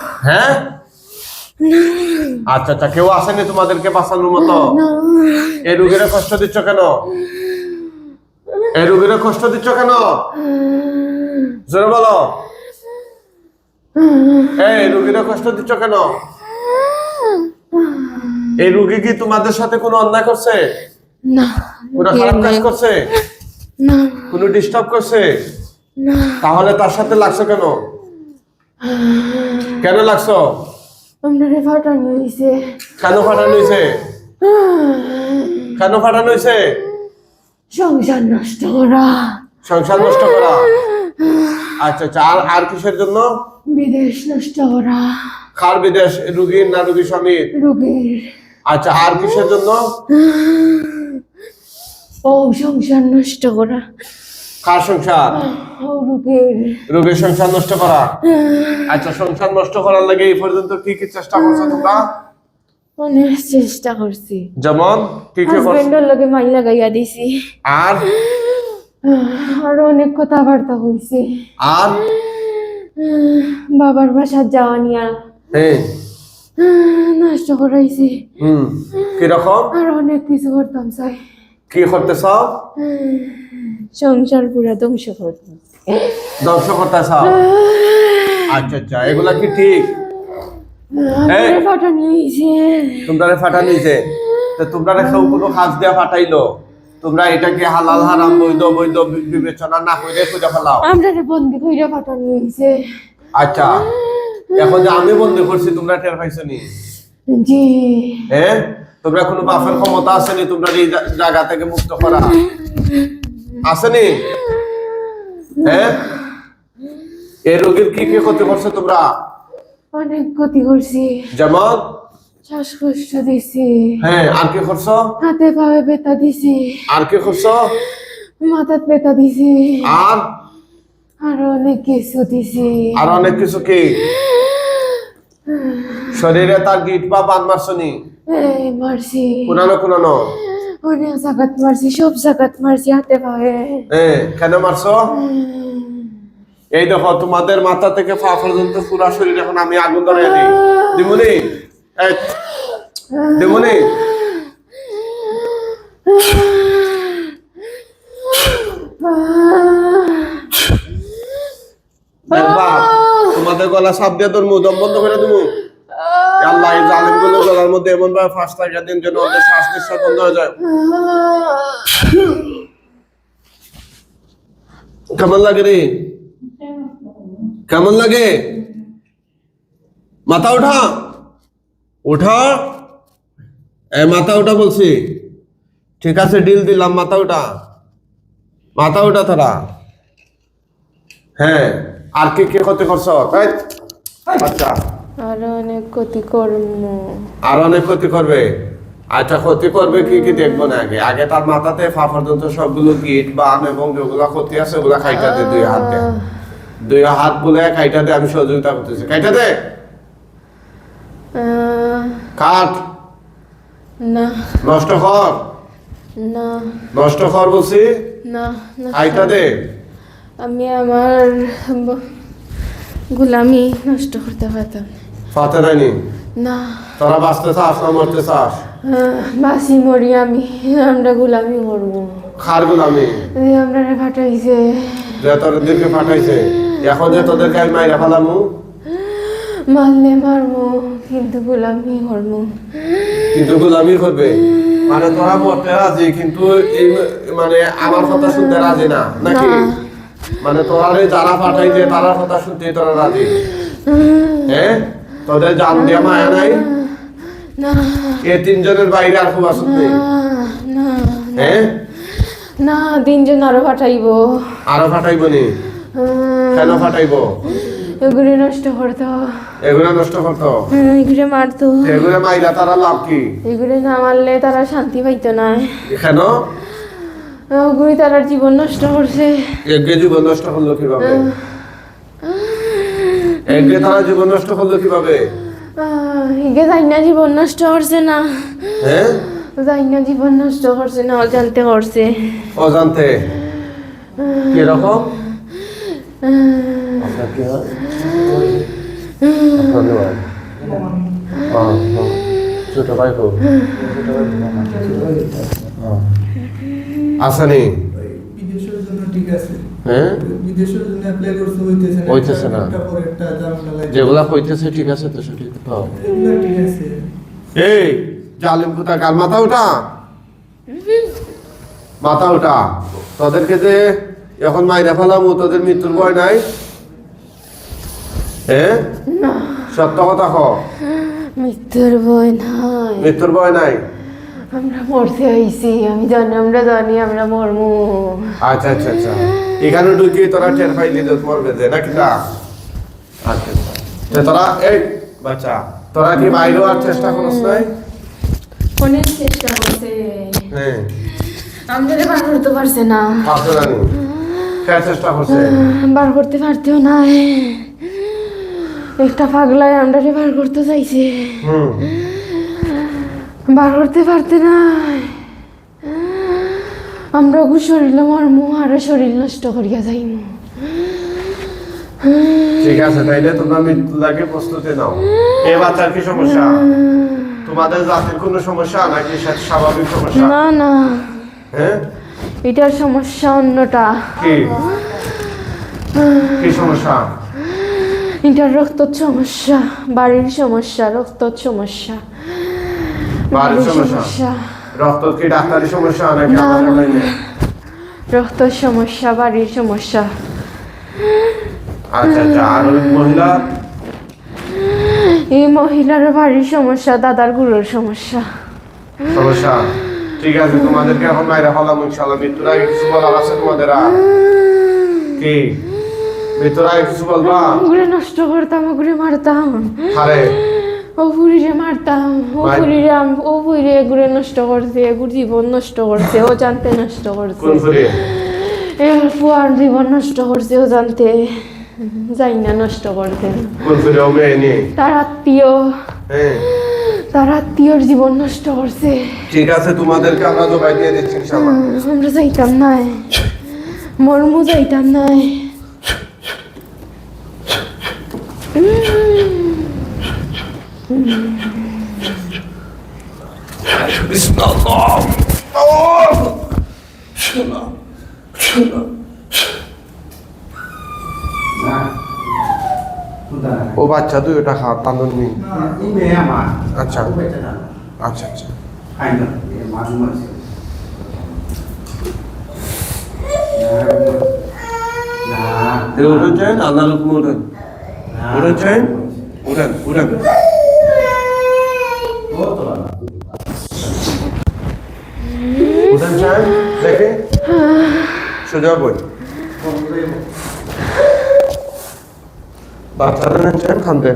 হ্যাঁ? আচ্ছা আচ্ছা কেউ আসেনি তোমাদেরকে বাঁচানোর মতো? এই রুগীরা কষ্ট দিচ্ছ কেন? এই রুগীরা কষ্ট দিচ্ছ কেন? জোরে বলো। এই রুগীরা কষ্ট দিচ্ছ কেন? এই রুগী কি তোমাদের সাথে কোনো অন্যায় করছে? না। কোনো খারাপ কাজ করছে? না। কোনো ডিস্টার্ব করছে? তাহলে তার সাথে লাগছে কেন? কেন লাগছো? আমরা রে ফাটানো হয়েছে কেন ফাটানো হয়েছে কেন ফাটানো হয়েছে সংসার নষ্ট করা। সংসার নষ্ট করা। আচ্ছা আচ্ছা আর আর কিসের জন্য? বিদেশ নষ্ট করা। কার বিদেশ? রুগীর না রুগী স্বামীর? রোগীর। আচ্ছা আর কিসের জন্য? ও সংসার নষ্ট করা। কার সংসার? রোগীর। সংসার নষ্ট করা। আচ্ছা সংসার নষ্ট করার লাগে এই পর্যন্ত কি কি চেষ্টা করছ তোমরা? অনেক চেষ্টা করছি। যেমন কি কি করছ? হাজবেন্ডের লগে লাগাইয়া দিছি। আর? আরও অনেক কথাবার্তা হয়েছে আর? বাবার বাসার যাওয়া নিয়া। হ্যাঁ নষ্ট করাইছি। হুম কীরকম? আর অনেক কিছু করতাম চাই। কি করতেছ? সংসার পুরা ধ্বংস করতাম ধ্বংস করতেছ আচ্ছা আচ্ছা এগুলা কি ঠিক? তোমরা ফাটা নিয়েছে। তো তোমরা কেউ কোনো কাজ দেওয়া ফাটাইলো। তোমরা এটাকে হালাল হারাম বৈধ বৈধ বিবেচনা না করে খুঁজে ফেলাও আমরা বন্দি কইরা ফাটানি হয়েছে আচ্ছা এখন যে আমি বন্ধ করছি তোমরা টের পাইছো নি জি। হ্যাঁ? তোমরা কোনো বাপের ক্ষমতা আসেনি তোমরা এই জায়গা থেকে মুক্ত করা? আসেনি? হ্যাঁ? এই রোগীর কি কি ক্ষতি করছ তোমরা? অনেক ক্ষতি করছি। যেমন? শ্বাসকষ্ট দিছি। হ্যাঁ আর কি করছ? হাতে পায়ে ব্যথা দিছি। আর কি করছ? মাথাত ব্যথা দিছি। আর? আর অনেক কিছু দিছি। আর অনেক কিছু কি? শরীরে তার গিট বা বাদ মারছনি মারছি। কোনানো কোনানো। অনেক জাগাত মারছি সব জাগাত মারছি হাতে পায়ে হ্যাঁ কেন মারছো? এই দেখো তোমাদের মাথা থেকে পা পর্যন্ত পুরা শরীর এখন আমি আগুন ধরে দিই। দিমুনি? দিমুনি? তোমাদের গলা সাপ দিয়ে তোর মুখ দম বন্ধ করে দিবো গলার মধ্যে এমন ভাবে ফাঁস দিন যেন ওদের শ্বাস নিঃশ্বাস বন্ধ হয়ে যায়। কেমন লাগে রে? কেমন লাগে? মাথা উঠা উঠা এ, মাথা উঠা বলছি। ঠিক আছে ডিল দিলাম, মাথা উঠা মাথা উঠা তারা। হ্যাঁ আর কি কে ক্ষতি করছ? তাই? আচ্ছা। আর অনেক ক্ষতি করম আর অনেক ক্ষতি করবে? আচ্ছা ক্ষতি করবে কি কি দেখব না আগে? আগে তার মাথাতে ফা পর্যন্ত সবগুলো গিট বাম এবং যেগুলো ক্ষতি আছে ওগুলো খাইটা দে দুই হাত দে। দুই হাত বলে খাইটা দে আমি সহযোগিতা করতেছি। খাইটা দে! কাট! না। নষ্ট কর! না। নষ্ট কর বলছি? না খাইটা দে! আমি আমার গোলামি নষ্ট করতে পারতাম না। ফাতে দেয়নি না। তোরা বাঁচতে চাস না মরতে চাস বাসি মরি আমি আমরা গোলামি করব। খার গুলামি? আমরা ফাটাইছে। যে তোদের দিকে ফাটাইছে। এখন যে তোদেরকে আমি মাইরা ফেলামু? মারলে মারবো কিন্তু গোলামি করব। কিন্তু গোলামি করবে? মানে তোরা মরতে রাজি কিন্তু এই মানে আমার কথা শুনতে রাজি না নাকি। মানে তোরা যারা পাঠাইছে তারা কথা শুনতে তোরা রাজি। হ্যাঁ? তোদের জান দিয়া মায়া নাই? এ তিনজনের বাইরে আর খুব আসত নেই। হ্যাঁ? না তিনজন আরও ফাটাইবো। আরও ফাটাইব নি? কেন ফাটাইব? এগুলি নষ্ট করতো। এগুলো নষ্ট করতো? এগুলি মারতো। এগুলো মাইরা তারা লাভ কি? এগুলি না মারলে তারা শান্তি পাইতো না। কেন? ওগুলি তারার জীবন নষ্ট করছে। এগে জীবন নষ্ট করল কীভাবে? এগে তারা জীবন নষ্ট করল কীভাবে? আহ, হিগে যাই না জীবন নষ্ট করছে না। হ্যাঁ? যাই না জীবন নষ্ট করছে না অজান্তে করছে। অজান্তে? কীরকম? আপনার কি হয়? ধন্যবাদ। ছোট ভাই হোক আসেনি? ঠিক আছে হ্যাঁ? হইতেছে না। হইতেছে যেগুলা কইতেছে ঠিক আছে তো সঠিক। ঠিক আছে। এই জালিম কোথা কাল মাথা উঠা। মাথা উঠা। তোদেরকে যে এখন মাইরা ফেলাম তোদের মৃত্যুর ভয় নাই? হ্যাঁ সত্য কথা ক। মৃত্যুর ভয় নাই। মৃত্যুর ভয় নাই? আমরা মরতে আইছি। আমি জানি আমরা জানি আমরা মরমু। আচ্ছা আচ্ছা আচ্ছা। এখানে ঢুকি তোরা টের পাইলি তো মরবে যে নাকি তা? আচ্ছা। আচ্ছা তোরা এই বাচ্চা তোরা কি বাইরে আর চেষ্টা করছ নাই? অনেক চেষ্টা করছে। হ্যাঁ। আমাদের বার করতে পারছে না। পারছ না কে চেষ্টা করছে? বার করতে পারতেও নাই। একটা পাগলায় আমরা বার করতে চাইছে। হুম। বার করতে পারতে নাই। আমরা গু শরীর মরমু আর শরীর নষ্ট করিয়া যাইমু। ঠিক আছে তাইলে তোমরা মৃত্যু লাগে প্রস্তুতি নাও। এ বাচ্চার কি সমস্যা? তোমাদের জাতির কোনো সমস্যা নাকি স্বাভাবিক সমস্যা? না না। হ্যাঁ এটার সমস্যা অন্যটা। কি? কি সমস্যা? এটার রক্ত সমস্যা বাড়ির সমস্যা রক্ত সমস্যা। বাড়ির সমস্যা। রক্ত কি ডাক্তারি সমস্যা নাকি রক্ত সমস্যা বাড়ির সমস্যা। আচ্ছা আচ্ছা আর ওই মহিলা? এই মহিলার বাড়ির সমস্যা দাদারগুলোর সমস্যা। সমস্যা? ঠিক আছে তোমাদেরকে এখন বাইরে হলাম ইনশাল্লাহ মৃত্যুর আগে কিছু বলার আছে তোমাদের আর কি? মৃত্যুর আগে কিছু বলবা? ওগুলো নষ্ট করতাম ওগুলো মারতাম। আরে ও বুড়িরে মারতাম ও বুড়িরে ও এগুলো নষ্ট করছে এগুর জীবন নষ্ট করছে ও জানতে নষ্ট করছে। পুয়ার জীবন নষ্ট করছে ও জানতে। যাই না নষ্ট নিয়ে তার আত্মীয়। তার আত্মীয়র জীবন নষ্ট করছে। ঠিক আছে তোমাদেরকে আমরা দিয়ে দিচ্ছি আমরা যাইতাম নাই মর্মু যাইতাম নাই ও বাচ্চা তুই ওটা খা তান্দন নি এই আচ্ছা। আচ্ছা আচ্ছা। না এ উঠেছেন আল্লাহ রকম উঠেন উঠেছেন উঠেন উঠেন ও তো চান দেখে। সোজা বই। বাচ্চারা নেছেন খানতে